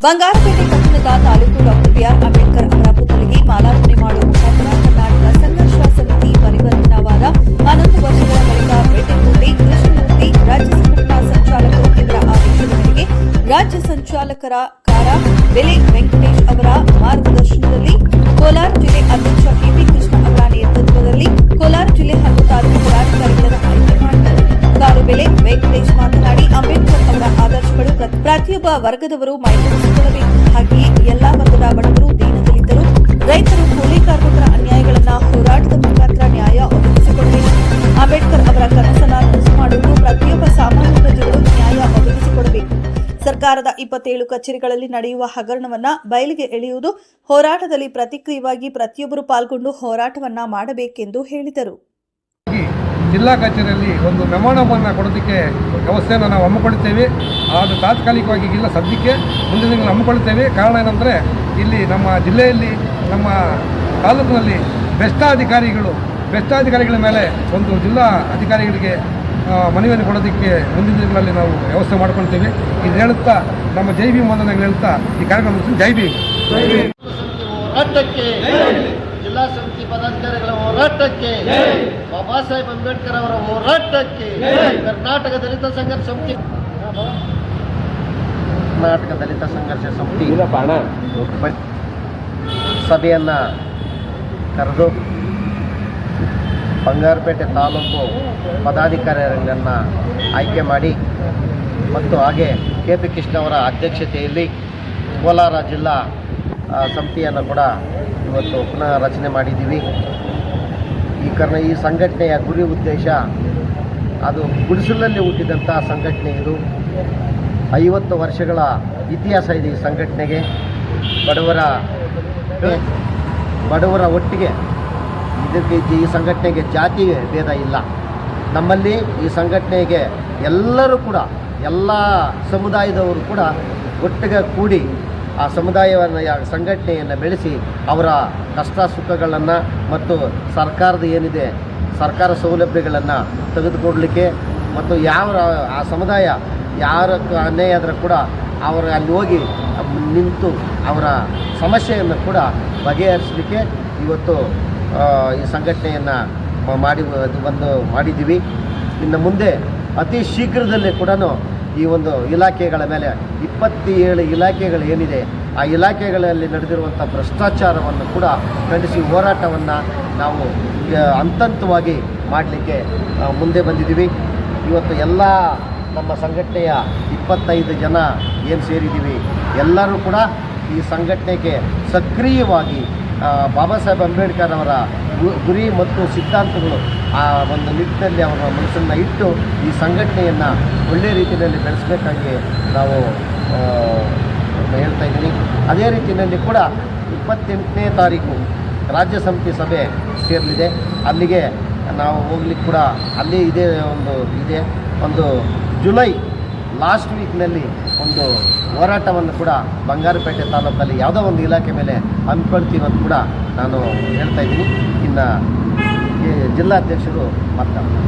ಬಂಗಾರಪೇಟೆ ಪಟ್ಟಣದ taluk doctor B R Ambedkar ಅವರ ಪುತ್ಥಳಿಗೆ ಮಾಲಾರ್ಪಣೆ ಮಾಡುವ ಮುಖಾಂತರ ಕರ್ನಾಟಕ ಸಂಘರ್ಷ ಸಮಿತಿ ಪರಿವರ್ತನವಾದ ಹನ್ನೊಂದು ವರ್ಷಗಳ ಬಳಿಕ ಭೇಟಿಗೂಡಿ ಕೃಷ್ಣಮೂರ್ತಿ ರಾಜ್ಯ ಸಂಘಟನಾ ಸಂಚಾಲಕರು ಇವರ ಆದೇಶದ ರಾಜ್ಯ ಸಂಚಾಲಕರ ಕಾರ ಬೆಲೆ ವೆಂಕಟೇಶ್ ಅವರ ಮಾರ್ಗದರ್ಶನದಲ್ಲಿ ಕೋಲಾರ ಜಿಲ್ಲೆ ಅಧ್ಯಕ್ಷ ಕೆಪಿ ಕೃಷ್ಣ ಅವರ ನೇತೃತ್ವದಲ್ಲಿ ಕೋಲಾರ ಜಿಲ್ಲೆ ಹಾಗೂ ತಾಲೂಕು ಪದಾಧಿಕಾರಿಗಳನ್ನು ಆಯ್ಕೆ ಮಾಡಿದರು. ಕಾರು ಬೆಲೆ ವೆಂಕಟೇಶ್ ಪ್ರತಿಯೊಬ್ಬ ವರ್ಗದವರು ಮೈಗೂಡಿಸಿಕೊಳ್ಳಬೇಕು ಹಾಗೆಯೇ ಎಲ್ಲಾ ವರ್ಗದ ಬಡವರು ದೀನದಲಿತರು ರೈತರು ಕೂಲಿ ಕಾರ್ಮಿಕರ ಅನ್ಯಾಯಗಳನ್ನ ಹೋರಾಟದ ಮುಖಾಂತರ ನ್ಯಾಯ ಒದಗಿಸಿಕೊಡಬೇಕು. ಅಂಬೇಡ್ಕರ್ ಅವರ ಕನಸನ್ನ ನನಸು ಮಾಡುವುದು ಪ್ರತಿಯೊಬ್ಬ ಸಾಮಾನ್ಯ ಪ್ರಜೆಗಳು ನ್ಯಾಯ ಒದಗಿಸಿಕೊಡಬೇಕು. ಸರ್ಕಾರದ ಇಪ್ಪತ್ತೇಳು ಕಚೇರಿಗಳಲ್ಲಿ ನಡೆಯುವ ಹಗರಣವನ್ನ ಬಯಲಿಗೆ ಎಳೆಯುವುದು ಹೋರಾಟದಲ್ಲಿ ಪ್ರತಿಕ್ರಿಯವಾಗಿ ಪ್ರತಿಯೊಬ್ಬರು ಪಾಲ್ಗೊಂಡು ಹೋರಾಟವನ್ನ ಮಾಡಬೇಕೆಂದು ಹೇಳಿದರು. ಜಿಲ್ಲಾ ಕಚೇರಿಯಲ್ಲಿ ಒಂದು ಮೆಮೋಣವನ್ನು ಕೊಡೋದಕ್ಕೆ ವ್ಯವಸ್ಥೆಯನ್ನು ನಾವು ಹಮ್ಮಿಕೊಳ್ತೇವೆ ಅದು ತಾತ್ಕಾಲಿಕವಾಗಿ ಇಲ್ಲ ಸದ್ಯಕ್ಕೆ. ಮುಂದಿನ ತಿಂಗಳು ಹಮ್ಮಿಕೊಳ್ತೇವೆ ಕಾರಣ ಏನಂದರೆ, ಇಲ್ಲಿ ನಮ್ಮ ಜಿಲ್ಲೆಯಲ್ಲಿ, ನಮ್ಮ ತಾಲೂಕಿನಲ್ಲಿ ಭ್ರಷ್ಟಾಧಿಕಾರಿಗಳು, ಭ್ರಷ್ಟಾಧಿಕಾರಿಗಳ ಮೇಲೆ ಒಂದು ಜಿಲ್ಲಾ ಅಧಿಕಾರಿಗಳಿಗೆ ಮನವಿಯನ್ನು ಕೊಡೋದಕ್ಕೆ ಮುಂದಿನ ದಿನಗಳಲ್ಲಿ ನಾವು ವ್ಯವಸ್ಥೆ ಮಾಡ್ಕೊಳ್ತೇವೆ. ಇದು ಹೇಳುತ್ತಾ, ನಮ್ಮ ಜೈ ಭೀಮ್ ವಂದನೆಗಳು ಹೇಳ್ತಾ ಈ ಕಾರ್ಯಕ್ರಮ. ಜೈ ಭೀಮ್. ಜಿಲ್ಲಾ ಸಮಿತಿ ಪದಾಧಿಕಾರಿಗಳ ಹೋರಾಟಕ್ಕೆ ಬಾಬಾ ಸಾಹೇಬ್ ಅಂಬೇಡ್ಕರ್ ಅವರ ಹೋರಾಟಕ್ಕೆ ಕರ್ನಾಟಕ ದಲಿತ ಸಂಘರ್ಷ ಸಮಿತಿ. ಕರ್ನಾಟಕ ದಲಿತ ಸಂಘರ್ಷ ಸಮಿತಿ ಸಭೆಯನ್ನು ಕರೆದು ಬಂಗಾರಪೇಟೆ ತಾಲೂಕು ಪದಾಧಿಕಾರಿಗಳನ್ನು ಆಯ್ಕೆ ಮಾಡಿ ಮತ್ತು ಹಾಗೆ ಕೆ ಪಿ ಕೃಷ್ಣ ಅವರ ಅಧ್ಯಕ್ಷತೆಯಲ್ಲಿ ಕೋಲಾರ ಜಿಲ್ಲಾ ಸಮಿತಿಯನ್ನು ಕೂಡ ಇವತ್ತು ಪುನಃ ರಚನೆ ಮಾಡಿದ್ದೀವಿ. ಈ ಕಾರಣ ಈ ಸಂಘಟನೆಯ ಗುರಿ ಉದ್ದೇಶ ಅದು ಗುಡಿಸಲಲ್ಲಿ ಹುಟ್ಟಿದಂಥ ಸಂಘಟನೆ ಇದು. ಐವತ್ತು ವರ್ಷಗಳ ಇತಿಹಾಸ ಇದೆ ಈ ಸಂಘಟನೆಗೆ. ಬಡವರ ಬಡವರ ಒಟ್ಟಿಗೆ ಇದಕ್ಕೆ ಈ ಸಂಘಟನೆಗೆ ಜಾತಿ ಭೇದ ಇಲ್ಲ. ನಮ್ಮಲ್ಲಿ ಈ ಸಂಘಟನೆಗೆ ಎಲ್ಲರೂ ಕೂಡ, ಎಲ್ಲ ಸಮುದಾಯದವರು ಕೂಡ ಒಟ್ಟಿಗೆ ಕೂಡಿ ಆ ಸಮುದಾಯವನ್ನು ಸಂಘಟನೆಯನ್ನು ಬೆಳೆಸಿ ಅವರ ಕಷ್ಟ ಸುಖಗಳನ್ನು ಮತ್ತು ಸರ್ಕಾರದ ಏನಿದೆ ಸರ್ಕಾರ ಸೌಲಭ್ಯಗಳನ್ನು ತೆಗೆದುಕೊಡಲಿಕ್ಕೆ ಮತ್ತು ಯಾವ ಆ ಸಮುದಾಯ ಯಾರ ಅನ್ಯಾಯ ಆದರೂ ಕೂಡ ಅವರು ಅಲ್ಲಿ ಹೋಗಿ ನಿಂತು ಅವರ ಸಮಸ್ಯೆಯನ್ನು ಕೂಡ ಬಗೆಹರಿಸಲಿಕ್ಕೆ ಇವತ್ತು ಈ ಸಂಘಟನೆಯನ್ನು ಮಾಡಿ ಬಂದು ಮಾಡಿದ್ದೀವಿ. ಇನ್ನು ಮುಂದೆ ಅತಿ ಶೀಘ್ರದಲ್ಲೇ ಕೂಡ ಈ ಒಂದು ಇಲಾಖೆಗಳ ಮೇಲೆ ಇಪ್ಪತ್ತೇಳು ಇಲಾಖೆಗಳು ಏನಿದೆ, ಆ ಇಲಾಖೆಗಳಲ್ಲಿ ನಡೆದಿರುವಂಥ ಭ್ರಷ್ಟಾಚಾರವನ್ನು ಕೂಡ ಖಂಡಿಸಿ ಹೋರಾಟವನ್ನು ನಾವು ಹಂತಂತವಾಗಿ ಮಾಡಲಿಕ್ಕೆ ಮುಂದೆ ಬಂದಿದ್ದೀವಿ. ಇವತ್ತು ಎಲ್ಲ ನಮ್ಮ ಸಂಘಟನೆಯ ಇಪ್ಪತ್ತೈದು ಜನ ಏನು ಸೇರಿದ್ದೀವಿ, ಎಲ್ಲರೂ ಕೂಡ ಈ ಸಂಘಟನೆಗೆ ಸಕ್ರಿಯವಾಗಿ ಬಾಬಾ ಸಾಹೇಬ್ ಅಂಬೇಡ್ಕರ್ ಅವರ ಗುರಿ ಮತ್ತು ಸಿದ್ಧಾಂತಗಳು ಆ ಒಂದು ನಿಟ್ಟಿನಲ್ಲಿ ಅವರ ಮನಸ್ಸನ್ನು ಇಟ್ಟು ಈ ಸಂಘಟನೆಯನ್ನು ಒಳ್ಳೆಯ ರೀತಿಯಲ್ಲಿ ಬೆಳೆಸಬೇಕಾಗಿ ನಾವು ಹೇಳ್ತಾ ಇದ್ದೀನಿ. ಅದೇ ರೀತಿಯಲ್ಲಿ ಕೂಡ ಇಪ್ಪತ್ತೆಂಟನೇ ತಾರೀಕು ರಾಜ್ಯ ಸಮಿತಿ ಸಭೆ ಸೇರಲಿದೆ. ಅಲ್ಲಿಗೆ ನಾವು ಹೋಗ್ಲಿಕ್ಕೆ ಕೂಡ ಅಲ್ಲಿ ಇದೇ ಒಂದು ಇದೆ. ಒಂದು ಜುಲೈ ಲಾಸ್ಟ್ ವೀಕ್ನಲ್ಲಿ ಒಂದು ಹೋರಾಟವನ್ನು ಕೂಡ ಬಂಗಾರಪೇಟೆ ತಾಲೂಕಲ್ಲಿ ಯಾವುದೋ ಒಂದು ಇಲಾಖೆ ಮೇಲೆ ಹಮ್ಮಿಕೊಳ್ತೀವಿ ಅಂತ ಕೂಡ ನಾನು ಹೇಳ್ತಾ ಇದ್ದೀನಿ. ಇನ್ನು ಜಿಲ್ಲಾಧ್ಯಕ್ಷರು ಮಾತನಾಡ್ತಾರೆ.